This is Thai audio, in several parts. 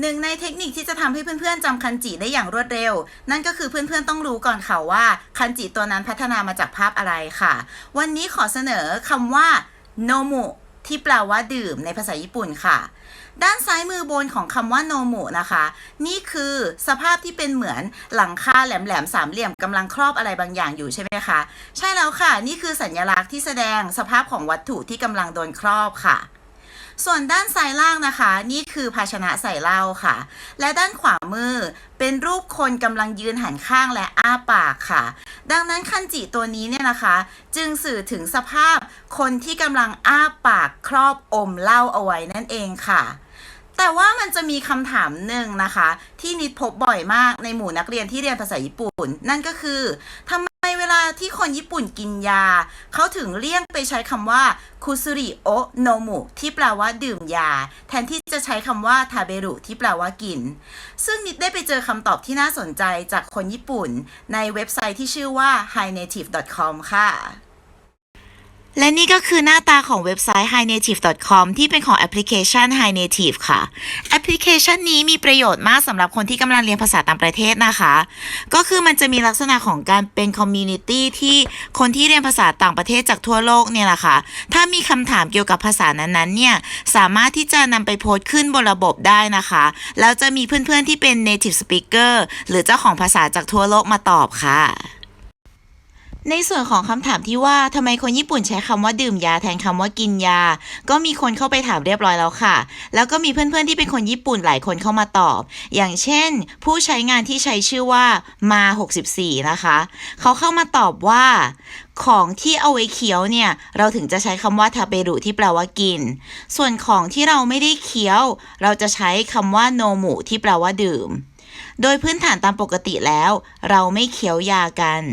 หนึ่งในเทคนิคที่จะทำให้เพื่อนๆจำคันจิได้อย่างรวดเร็ว นั่นก็คือเพื่อนๆต้องรู้ก่อนค่ะว่าคันจิตัวนั้นพัฒนามาจากภาพอะไรค่ะ วันนี้ขอเสนอคำว่าโนมุที่แปลว่าดื่มในภาษาญี่ปุ่นค่ะ ด้านซ้ายมือบนของคำว่าโนมุนะคะ นี่คือสภาพที่เป็นเหมือนหลังคาแหลมๆสามเหลี่ยมกำลังครอบอะไรบางอย่างอยู่ใช่ไหมคะ ใช่แล้วค่ะ นี่คือสัญลักษณ์ที่แสดงสภาพของวัตถุที่กำลังโดนครอบค่ะ ส่วนด้านซ้ายล่างนะคะ นี่คือภาชนะใส่เหล้าค่ะ และด้านขวามือเป็นรูปคนกำลังยืนหันข้างและอ้าปากค่ะ ดังนั้นคันจิตัวนี้เนี่ยนะคะ จึงสื่อถึงสภาพคนที่กำลังอ้าปากครอบอมเหล้าเอาไว้นั่นเองค่ะ แต่ว่ามันจะมีคำถามหนึ่งนะคะ ที่นิดพบบ่อยมากในหมู่นักเรียนที่เรียนภาษาญี่ปุ่น นั่นก็คือทำไมเวลาที่คนญี่ปุ่นกินยา เขาถึงเลี่ยงไปใช้คำว่าคุซุริโอโนมุที่แปลว่าดื่มยา แทนที่จะใช้คำว่าทาเบรุที่แปลว่ากิน ซึ่งนิดได้ไปเจอคำตอบที่น่าสนใจจากคนญี่ปุ่น ในเว็บไซต์ที่ชื่อว่า highnative.com ค่ะ และนี่ก็คือหน้าตาของเว็บไซต์ highnative.com ที่เป็นของแอปพลิเคชัน High Native ค่ะ แอปพลิเคชันนี้มีประโยชน์มากสำหรับคนที่กำลังเรียนภาษาต่างประเทศนะคะ ก็คือมันจะมีลักษณะของการเป็นคอมมูนิตี้ที่คนที่เรียนภาษาต่างประเทศจากทั่วโลกเนี่ยแหละค่ะ ถ้ามีคำถามเกี่ยวกับภาษานั้นๆเนี่ยสามารถที่จะนำไปโพสต์ขึ้นบนระบบได้นะคะ แล้วจะมีเพื่อนๆที่เป็น native speaker หรือเจ้าของภาษาจากทั่วโลกมาตอบค่ะ ในส่วนของคำถามที่ว่าทำไมคนญี่ปุ่นใช้คำว่าดื่มยาแทนคำว่ากินยา ก็มีคนเข้าไปถามเรียบร้อยแล้วค่ะ แล้วก็มีเพื่อนๆที่เป็นคนญี่ปุ่นหลายคนเข้ามาตอบ อย่างเช่น ผู้ใช้งานที่ใช้ชื่อว่ามา 64 นะคะ เขาเข้ามาตอบว่าของที่เอาไว้เคี้ยวเนี่ย เราถึงจะใช้คำว่าทาเปรุที่แปลว่ากิน ส่วนของที่เราไม่ได้เคี้ยว เราจะใช้คำว่าโนมุที่แปลว่าดื่ม โดยพื้นฐานตามปกติแล้ว เราไม่เคี้ยวยากัน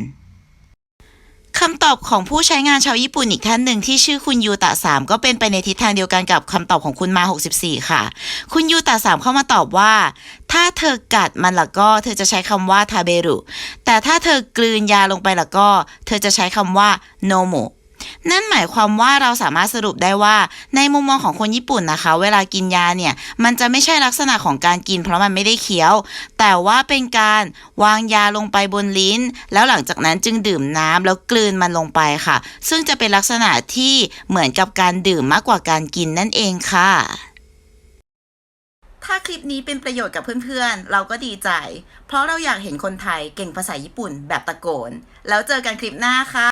คำตอบของผู้ใช้งานชาวญี่ปุ่นอีกท่านหนึ่งที่ชื่อคุณยูตะสามก็เป็นไปในทิศทางเดียวกันกับคำตอบของคุณมา 64 ค่ะ คุณยูตะสามเข้ามาตอบว่า ถ้าเธอกัดมันละก็เธอจะใช้คำว่าทาเบรุแต่ถ้าเธอกลืนยาลงไปละก็ เธอจะใช้คำว่าโนโม นั่นหมายความว่าเราสามารถสรุปได้ว่า ในมุมมองของคนญี่ปุ่นนะคะ เวลากินยาเนี่ยมันจะไม่ใช่ลักษณะของการกิน เพราะมันไม่ได้เคี้ยว แต่ว่าเป็นการวางยาลงไปบนลิ้น แล้วหลังจากนั้นจึงดื่มน้ำแล้วกลืนมันลงไปค่ะ ซึ่งจะเป็นลักษณะที่เหมือนกับการดื่มมากกว่าการกินนั่นเองค่ะ ถ้าคลิปนี้เป็นประโยชน์กับเพื่อนๆ เราก็ดีใจ เพราะเราอยากเห็นคนไทยเก่งภาษาญี่ปุ่นแบบตะโกน แล้วเจอกันคลิปหน้าค่ะ